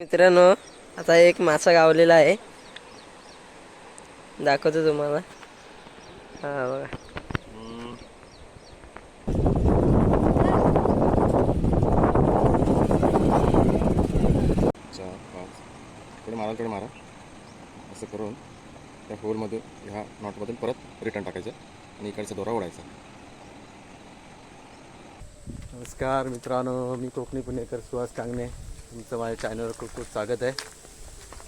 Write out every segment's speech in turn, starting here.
मित्रांनो आता एक मासा गावलेला आहे. दाखवतो तुम्हाला. हा बघा. चार पाच इकडे मारा इकडे मारा. असं करून त्या होलमधून ह्या नॉटमधून परत रिटर्न टाकायचं आणि इकडचा दोरा ओढायचा. नमस्कार मित्रांनो मी कोकणी पुणेकर सुहास कांगणे. तुमचं माझ्या चॅनलवर खूप खूप स्वागत आहे.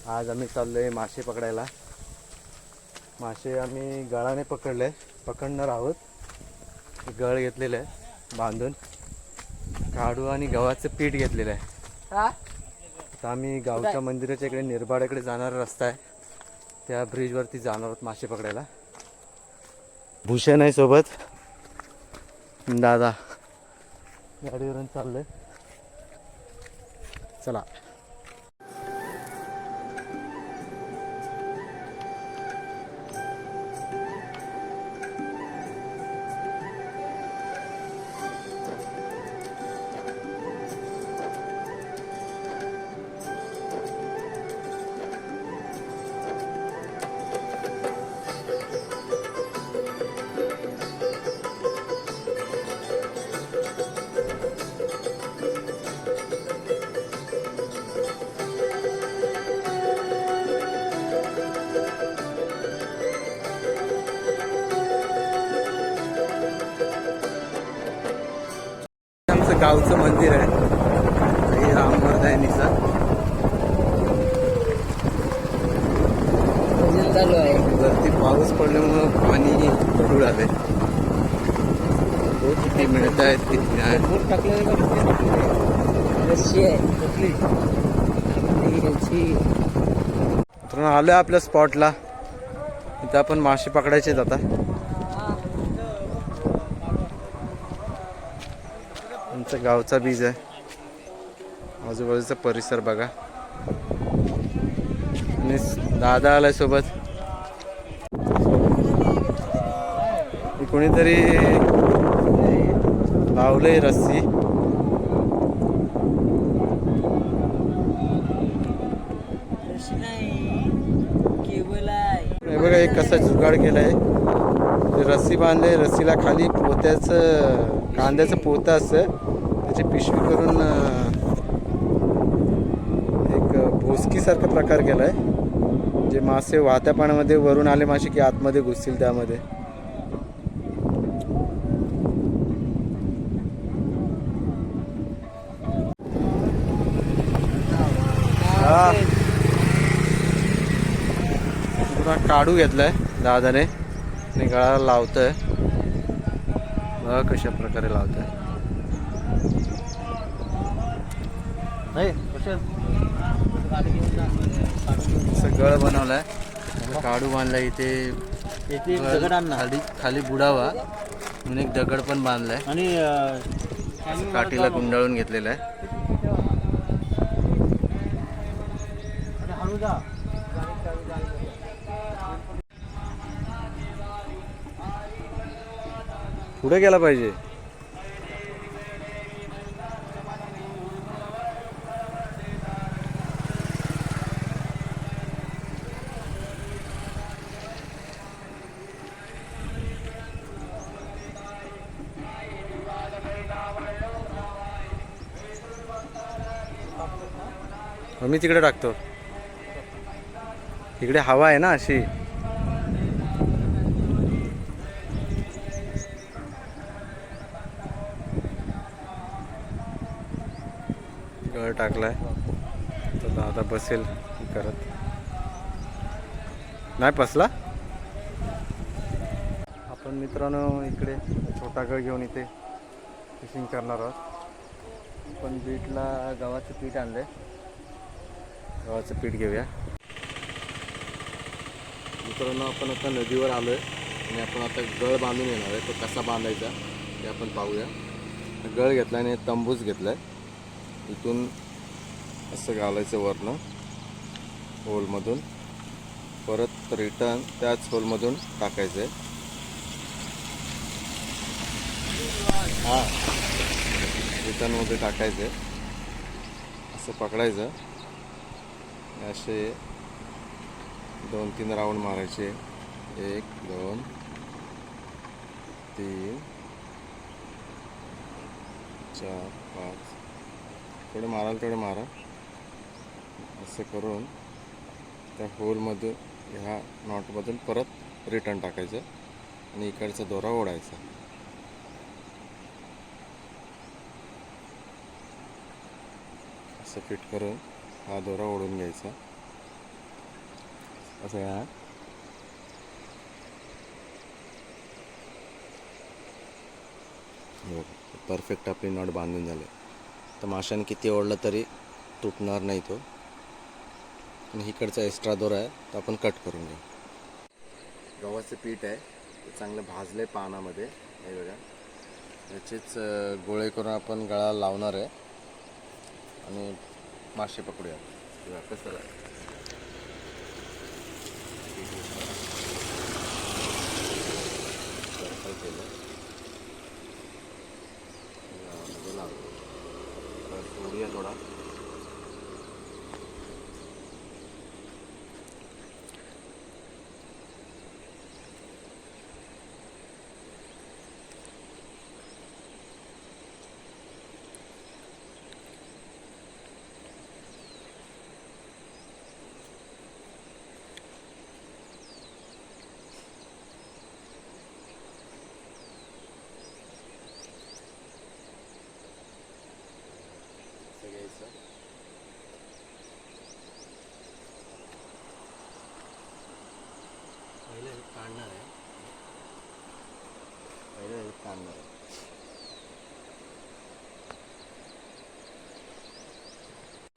आज आम्ही चाललो आहे मासे पकडायला. मासे आम्ही गळाने पकडले. पकडणार आहोत. गळ घेतलेलं आहे बांधून. काढू आणि गव्हाचं पीठ घेतलेलं आहे. आता आम्ही गावच्या मंदिराच्या इकडे निरबाड्याकडे जाणारा रस्ता आहे. त्या ब्रिजवरती जाणार आहोत मासे पकडायला. भूषण आहे सोबत. दादा गाडीवरून चाललोय. चला. गावचं मंदिर आहे. हे रामवर्धायनीचं भजन चालू आहे. वरती पाऊस पडल्यामुळं पाणी भरून आलंय. हो किती मिळत आहेत किती नाही टाकलेलं रस्सी आहे. कुठली? तर आलोय आपल्या स्पॉटला इथं आपण मासे पकडायचे आता. आमचं गावचा बीज आहे. आजूबाजूचा परिसर बघा. आणि दादा आलाय सोबत. कोणीतरी लावलंय रस्सी. आहे बघा एक कसा जुगाड केलाय. रस्सी बांधले रस्सीला खाली पोत्याचं कांद्याचं पोतं असतं त्याची पिशवी करून एक भोसकीसारखा प्रकार केला आहे जे मासे वाहत्या पाण्यामध्ये वरून आले मासे की आतमध्ये घुसतील त्यामध्ये. पुरा काढू घेतलाय दादाने. आणि गळाला लावतोय. बघा कशा प्रकारे लावतोय. असं गळ बनवलाय. काढू बांधलाय इथे. इथे गळ दगड आणला खाली खाली बुडावा. म्हणून एक दगड पण बांधलाय. आणि असं काठीला गुंडाळून घेतलेला आहे. पुढे गेला पाहिजे. मी तिकडे टाकतो. इकडे हवा आहे ना अशी. गळ टाकलाय. तर आता बसेल करत नाही पसला आपण मित्रांनो इकडे छोटा गळ घेऊन इथे फिशिंग करणार आहोत. आपण बीटला गव्हाचं पीठ आणलंय. गव्हाचं पीठ घेऊया. मित्रांनो आपण आता नदीवर आलो आहे आणि आपण आता गळ बांधून येणार आहे. तो कसा बांधायचा ते आपण पाहूया. गळ घेतला आणि तंबूच आहे इथून असं घालायचं वरनं होलमधून. परत रिटर्न त्याच होलमधून टाकायचं आहे हां. रिटर्नमध्ये टाकायचं आहे असं पकडायचं. असे दोन तीन राऊंड मारायचे. एक दोन तीन चार पाच. थोडे माराल तेवढे मारा. असं करून त्या होलमधून ह्या नॉटमधून परत रिटर्न टाकायचं आणि इकडचा दोरा ओढायचा. असं फिट करून हा दोरा ओढून घ्यायचा. असं या परफेक्ट हो, आपली नॉट बांधून झाले. तर माशाने किती ओढलं तरी तुटणार नाही तो. आणि इकडचा एक्स्ट्रा दोरा आहे तो आपण कट करून घेऊ. गव्हाचं पीठ आहे ते चांगलं भाजलं आहे पानामध्ये. हे बघा. याचेच गोळे करून आपण गळा लावणार आहे. आणि मासे पकडूया बघा कसं आहे सर्कल केलं गळामध्ये लावलं तर सोडूया थोडा असं घ्यायचं पहिलं हे काढणार आहे पहिलं हे काढणार आहे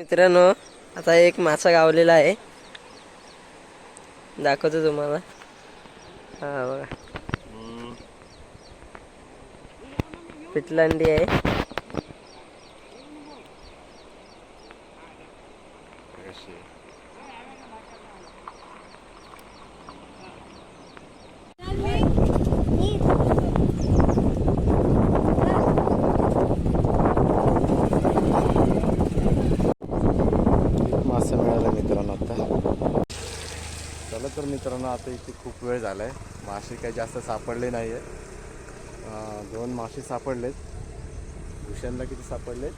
मित्रांनो आता एक मासा गावलेला आहे. दाखवतो तुम्हाला. हा बघा. पिटलांडी आहे अशी एक मासे मिळाले मित्रांनो आता चला तर मित्रांनो आता इथे खूप वेळ झाला आहे मासे काही जास्त सापडले नाही आहे दोन मासे सापडलेत. भूषणला किती सापडलेत?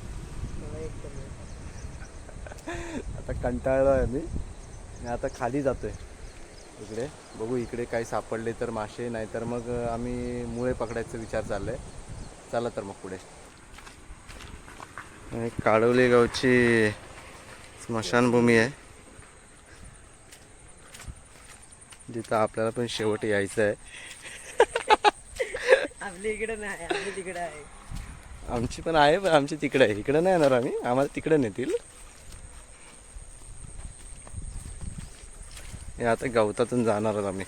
आता कंटाळलो आहे मी आणि आता खाली जातोय. इकडे. बघू इकडे काही सापडले तर मासे नाहीतर मग आम्ही मुळे पकडायचा विचार चाललाय. चला तर मग पुढे. आणि काडवली गावची स्मशानभूमी आहे. जिथं आपल्याला पण शेवट यायचं आहे आपली इकडे नाही आपली तिकडे आहे. आमची पण आहे पण आमची तिकडे आहे. इकडे नाही येणार आम्ही. आम्हाला तिकडे नेतील. हे आता गवतातून जाणार आहोत आम्ही.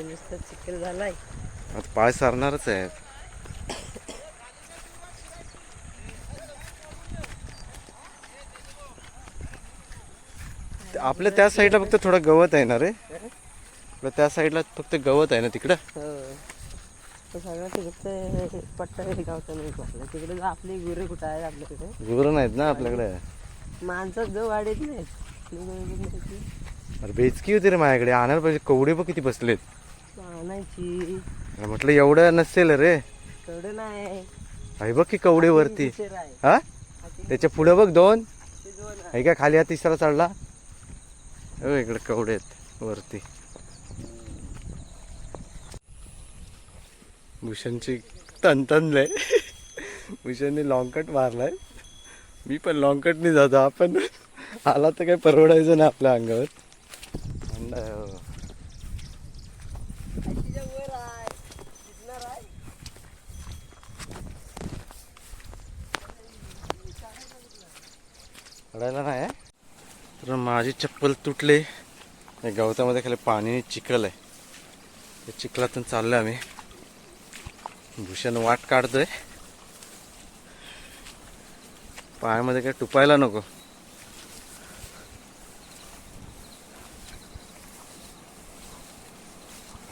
नुसतं चिखल झालाय. आता पाय सारणारच आहे आपल्या त्या साईडला फक्त थोडं गवत आहे ना रे? आपल्या त्या साईडला फक्त गवत आहे ना तिकडं? हो. सगळं ते फक्त पट्टा गावचा नाही आपल्या तिकडे जा आपली गुरे कुठं आहेत आपल्याकडे? गुरं नाहीत ना आपल्याकडे? माणसात जो वाढीत नाहीत. अरे बेचकी होती रे माझ्याकडे. आणायला पाहिजे. कवडे बघ किती बसलेत. आणायची. म्हटलं एवढं नसेल रे. तेवढं नाही. आहे बघ की कवडे वरती आहे. हा? त्याच्या पुढे बघ दोन. ते दोन आहे. आहे का? खाली हा तिसरा चढला इकडे कवडे आहेत वरती. भूषणची तनतनलंय भूषणने लॉंगकट मारलाय. मी पण लॉंग जातो. आपण आला तर काही परवडायचं ना आपल्या अंगावर. थंड हो. नाही तर माझी चप्पल तुटली. गवतामध्ये खाली पाणी चिखल आहे त्या चिखलातून चाललोय आम्ही. भूषण वाट काढतोय. पायामध्ये काय टुपायला नको.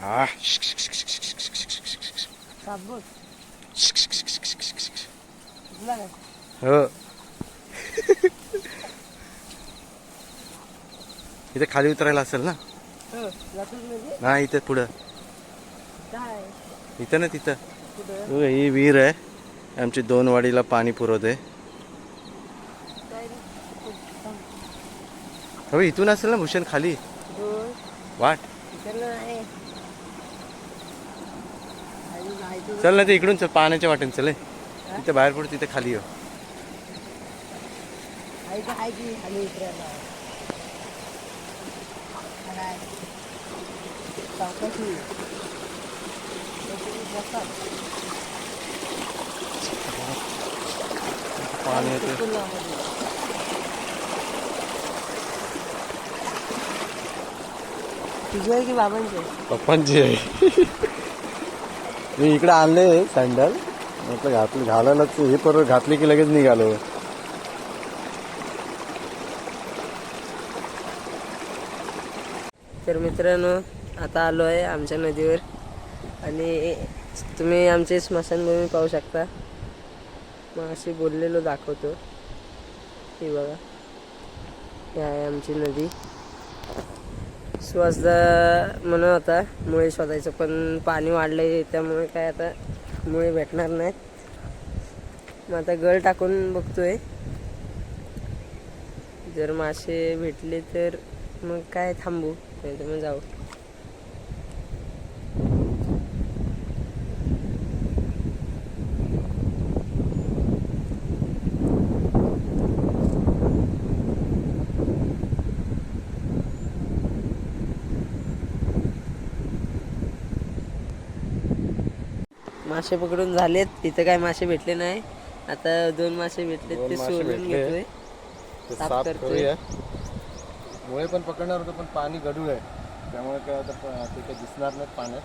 हा? हो. इथे खाली उतरायला असेल ना? हो नाही इथे पुढं. इथं ना तिथं. बघ, ही विहीर आहे. आमची दोन वाडीला पाणी पुरवते? हो इथून असेल ना भूषण खाली? वाट. चल ना ते इकडून चल पाण्याच्या वाटेन चल हे. तिथे बाहेर पड तिथे खाली हो आहे की पाणी येते आहे की पप्पांची आहे. मी इकडे आणले सँडल म्हटलं घातलं घालायलाच हे परत घातले की लगेच निघालो तर मित्रांनो आता आलो आहे आमच्या नदीवर. आणि तुम्ही आमचे स्मशानभूमी पाहू शकता. मग अशी बोललेलो दाखवतो. हे बघा. ही आहे आमची नदी. सुवासदा म्हणून आता मुळे शोधायचं पण पाणी वाढलं आहे त्यामुळे काय आता मुळे भेटणार नाहीत. मग आता गळ टाकून बघतोय. जर मासे भेटले तर मग काय थांबू? मग जाऊ मासे पकडून झालेत. इथं काय मासे भेटले नाही. आता दोन मासे भेटले ते सोडून. घेतोय. साफ करतोय. मुळे पण पकडणार होतं पण पाणी गडूळ आहे. त्यामुळे काय आता प- ते काही दिसणार नाहीत पाण्यात.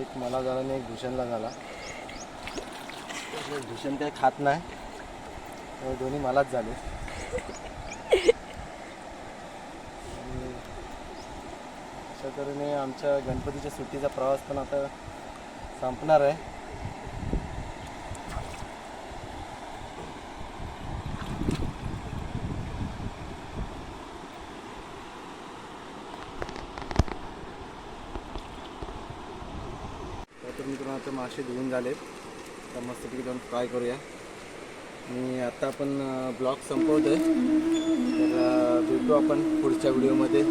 एक मला झाला आणि एक भूषणला झाला. भूषण काही खात नाही. त्यामुळे दोन्ही मलाच झाले. आणि अशा तऱ्हेने आमच्या गणपतीच्या सुट्टीचा प्रवास पण आता संपणार आहे तर मित्रांनो आता मासे धुवून झालेत. तर मस्तपैकी जाऊन फ्राय करूया. आणि आता आपण ब्लॉग संपवतोय. तर भेटू आपण पुढच्या व्हिडिओमध्ये